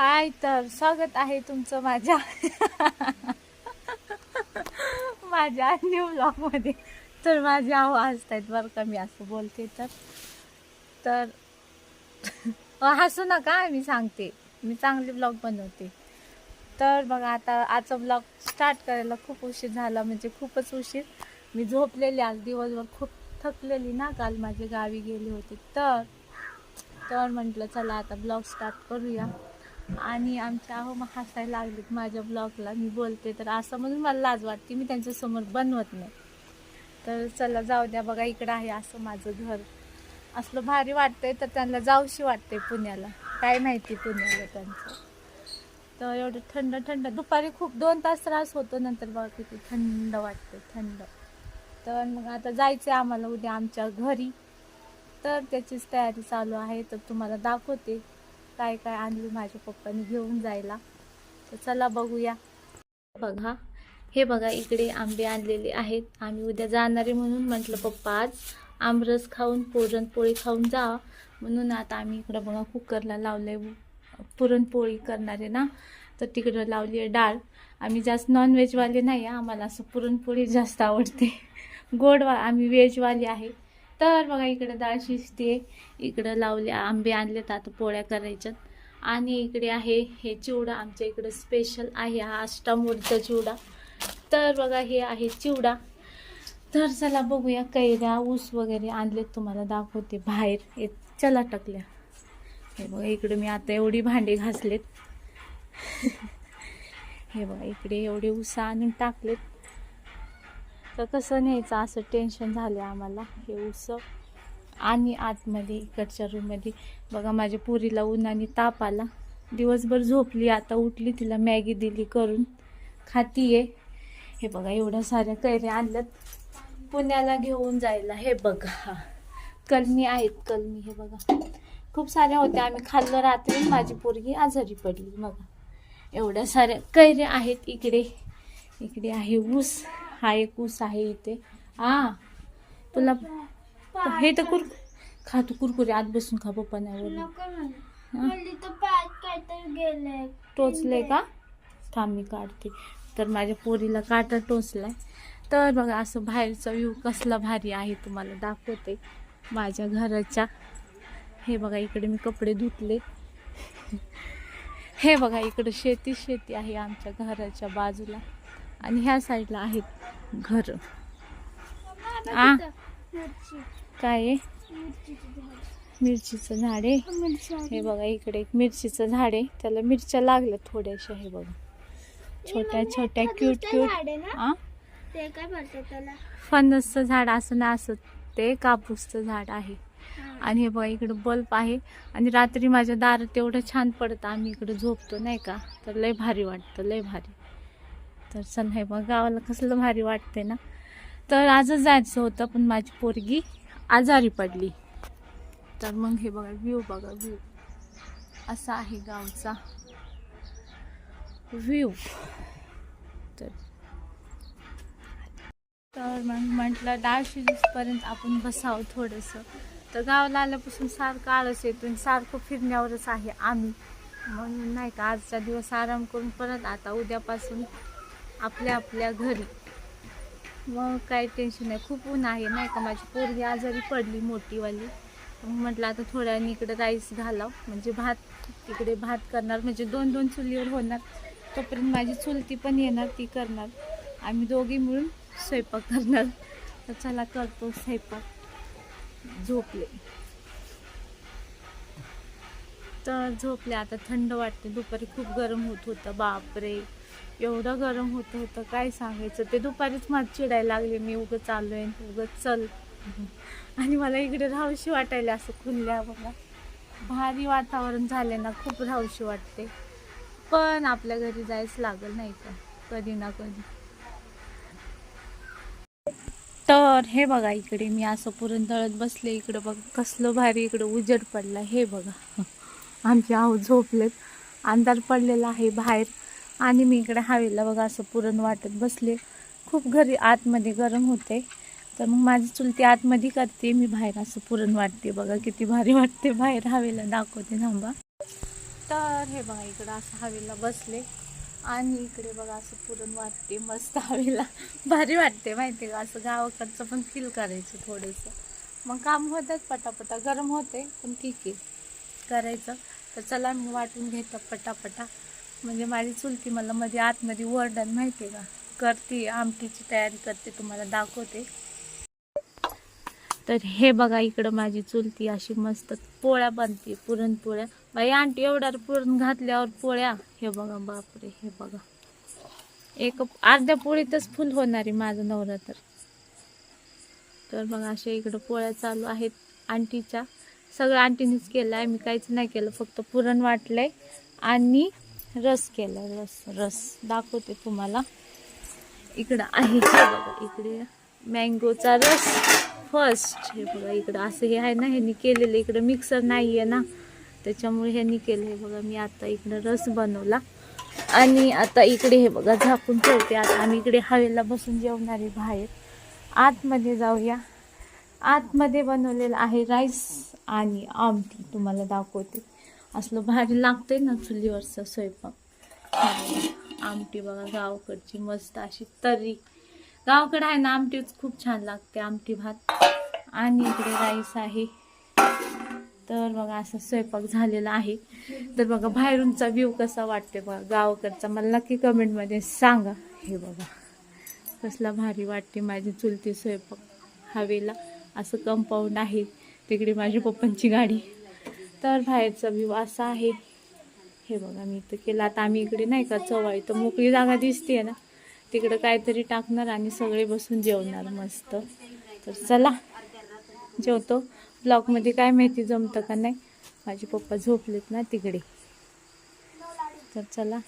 हाय तर स्वागत आहे तुमचं माझ्या माझ्या न्यू ब्लॉगमध्ये तर माझे आहो हसतायत बरं का मी असं बोलते तर. तर हसू नका मी सांगते. मी चांगले ब्लॉग बनवते. तर बघा आता आजचा ब्लॉग स्टार्ट करायला खूप उशीर झाला म्हणजे खूपच उशीर. मी झोपलेली आज दिवसभर खूप थकलेली ना काल माझे गावी गेले होते. तर तर म्हटलं चला आता ब्लॉग स्टार्ट करूया. आणि आमच्या अहो मग हसायला लागलेत माझ्या ब्लॉगला मी बोलते तर असं म्हणून मला लाज वाटते. मी त्यांच्यासमोर बनवत नाही. तर चला जाऊ द्या बघा इकडं आहे असं माझं घर. असलं भारी वाटतंय तर त्यांना जाऊशी वाटते पुण्याला. काय माहिती पुण्याला त्यांचं. तर एवढं थंड थंड. दुपारी खूप दोन तास त्रास होतो नंतर बघा किती थंड वाटते थंड. तर मग आता जायचं आहे आम्हाला उद्या आमच्या घरी. तर त्याचीच तयारी चालू आहे. तर तुम्हाला दाखवते. काय काय आणली माझ्या पप्पानी घेऊन जायला. तर चला बघूया. बघा हे बघा इकडे आंबे आणलेले आहेत. आम्ही उद्या जाणारे म्हणून म्हटलं पप्पा आज आमरस खाऊन पुरणपोळी खाऊन जा. म्हणून आता आम्ही इकडं बघा कुकरला लावलंय. पुरणपोळी करणारे ना? तर तिकडं लावली आहे डाळ. आम्ही जास्त नॉनव्हेजवाले नाही आहे, आम्हाला असं पुरणपोळी जास्त आवडते. गोडवा आम्ही व्हेजवाली आहे. तर बघा इकडं डाळ शिजते. इकडं लावले आंबे आणलेत आता पोळ्या करायच्यात. आणि इकडे आहे हे चिवडा आमच्या इकडं स्पेशल आहे हा अष्टामूर्त चिवडा. तर बघा हे आहे चिवडा. तर चला बघूया कैऱ्या ऊस वगैरे आणलेत तुम्हाला दाखवते बाहेर. येत चला टाकल्या. हे बघा इकडे मी आता एवढी भांडी घासलेत. हे बघा इकडे एवढे ऊस आणून टाकलेत. तर कसं न्यायचं? असं टेन्शन झालं आम्हाला. हे ऊस आणि आतमध्ये इकडच्या रूममध्ये बघा माझ्या पुरीला उन्हाने ताप आला. दिवसभर झोपली. आता उठली. तिला मॅगी दिली करून. खातीये. हे बघा एवढ्या साऱ्या कैऱ्या आणल्यात. पुण्याला घेऊन जायला. हे बघा कलमी आहेत. कलमी हे बघा. खूप साऱ्या होत्या. आम्ही खाल्लं रात्री. माझी पोरगी आजारी पडली. बघा. एवढ्या साऱ्या कैऱ्या आहेत. इकडे इकडे आहे ऊस. हा एक ऊस आहे इथे. हा तुला हे तर कुर खा तू कुरकुरे आत बसून खा पप्पा नाही बोलले. म्हणली तर पाय काहीतरी गेले टोचले का? थांब मी काढते. तर माझ्या पोरीला काटा टोचलाय. तर बघा असं बाहेरचा व्ह्यू कसला भारी आहे तुम्हाला दाखवते. माझ्या घराच्या हे बघा इकडे मी कपडे धुतले. हे बघा इकडे शेती शेती आहे आमच्या घराच्या बाजूला. आणि ह्या साईडला आहेत घर. आ? काय आहे? मिरचीचं झाड आहे. हे बघा इकडे एक मिरचीचं झाड आहे. त्याला मिरच्या लागल्या थोड्याशा हे बघा. छोट्या छोट्या क्यूट क्यूट फणसचं झाड असं ना असं ते कापूसचं झाड आहे. आणि हे बघा इकडं बल्ब आहे. आणि रात्री माझ्या दारात एवढं छान पडतं आम्ही इकडं झोपतो नाही का? तर लय भारी वाटतं लय भारी. तर चल हे बघा गावाला कसलं भारी वाटते ना. तर आजच जायचं होतं पण माझी पोरगी आजारी पडली. तर मग हे बघा व्ह्यू बघा व्ह्यू असा आहे गावचा व्ह्यू तर तर मग म्हटलं डाळ शिजूसपर्यंत आपण बसावं थोडंसं. तर गावाला आल्यापासून सारखं आळस येतो आणि सारखं फिरण्यावरच आहे आम्ही. म्हणून नाही का आजचा दिवस आराम करून परत आता उद्यापासून आपल्या आपल्या घरी. मग काही टेन्शन नाही. खूप ऊन आहे नाही का? माझी पोरगी आजारी पडली मोठीवाली. मग म्हटलं आता थोड्या इकडे राईस घालाव. म्हणजे भात तिकडे भात करणार. म्हणजे दोन दोन चुलीवर होणार. तोपर्यंत माझी चुलती पण येणार ती करणार. आम्ही दोघी मिळून स्वयंपाक करणार. तर चला करतो स्वयंपाक. झोपले. तर झोपले. आता थंड वाटते. दुपारी खूप गरम होत होतं. बापरे. एवढं गरम होत होतं काय सांगायचं? ते दुपारीच मला चिडायला लागले. मी उगं चालू आहे उगं चल. आणि मला इकडे राहूशी वाटायला असं खुलल्या बघा. भारी वातावरण झाले ना खूप राहूशी वाटते. पण आपल्या घरी जायचं लागल नाही का? कधी ना कधी. तर हे बघा इकडे मी असं पुरण दळत बसले. इकडं बघ कसलं भारी इकडं उजेड पडला. हे बघा. आमचे आऊ झोपलेत. अंधार पडलेला आहे बाहेर. आणि मी इकडे हवेला बघा असं पुरण वाटत बसले. खूप घरी आतमध्ये गरम होते. तर मग माझी चुलती आतमध्ये करते मी बाहेर असं पुरण वाटते बघा किती भारी वाटते बाहेर हवेला दाखवते थांबा. तर हे बघा इकडं असं हवेला बसले. आणि इकडे बघा असं पुरण वाटते मस्त हवेला. भारी वाटते माहिती का? असं गावाकडचं पण फील करायचं थोडंसं. मग काम होतात पटापटा गरम होते पण ठीक आहे. करायचं. तर चला मी वाटून घेतं पटापटा. म्हणजे माझी चुलती मला मध्ये आतमध्ये वरडण माहिती आहे का? करते आमटीची तयारी करते तुम्हाला दाखवते. तर हे बघा इकडं माझी चुलती अशी मस्त पोळ्या बनते पुरणपोळ्या. बाई आंटी एवढ्या पुरण घातल्यावर पोळ्या. हे बघा बापरे हे बघा. एक अर्ध्या पोळीतच फुल होणार आहे माझं नवरात्र तर. बघा अशा इकडं पोळ्या चालू आहेत आंटीच्या. सगळं आंटीनेच केलं आहे मी काहीच नाही केलं फक्त पुरण वाटलंय. आणि रस केला रस रस. दाखवते तुम्हाला. इकडं आहे बघा इकडे मँगोचा रस. फर्स्ट हे बघा इकडं असं हे आहे ना ह्यांनी केलेलं. इकडं मिक्सर नाही आहे ना. त्याच्यामुळे ह्यांनी केलं. हे बघा मी आता इकडं रस बनवला. आणि आता इकडे हे बघा झाकून ठेवते. आता आम्ही इकडे हवेला बसून जेवणारे बाहेर. आतमध्ये जाऊया. आतमध्ये बनवलेलं आहे राईस आणि आमटी. तुम्हाला दाखवते. असलं भारी लागतंय ना चुलीवरचा स्वयंपाक. आमटी बघा गावाकडची मस्त अशी तर्री गावकडं आहे ना आमटीच खूप छान लागते आमटी भात. आणि इकडे राईस आहे. तर बघा असा स्वयंपाक झालेला आहे. तर बघा बाहेरूनचा व्ह्यू कसा वाटते बघा गावाकडचा. मला नक्की कमेंटमध्ये सांगा. हे बघा कसला भारी वाटते माझी चुलती स्वयंपाक. हवेला असं कंपाऊंड आहे. तिकडे माझ्या पप्पांची गाडी. तर बाहेरचा व्ह्यू असा आहे. हे बघा मी इथं केलं. आता आम्ही इकडे नाही का चवळ तर मोकळी जागा दिसते ना. तिकडं काहीतरी टाकणार आणि सगळे बसून जेवणार मस्त. तर चला जेवतो. ब्लॉगमध्ये काय माहिती जमतं का नाही? माझे पप्पा झोपलेत ना तिकडे. तर चला.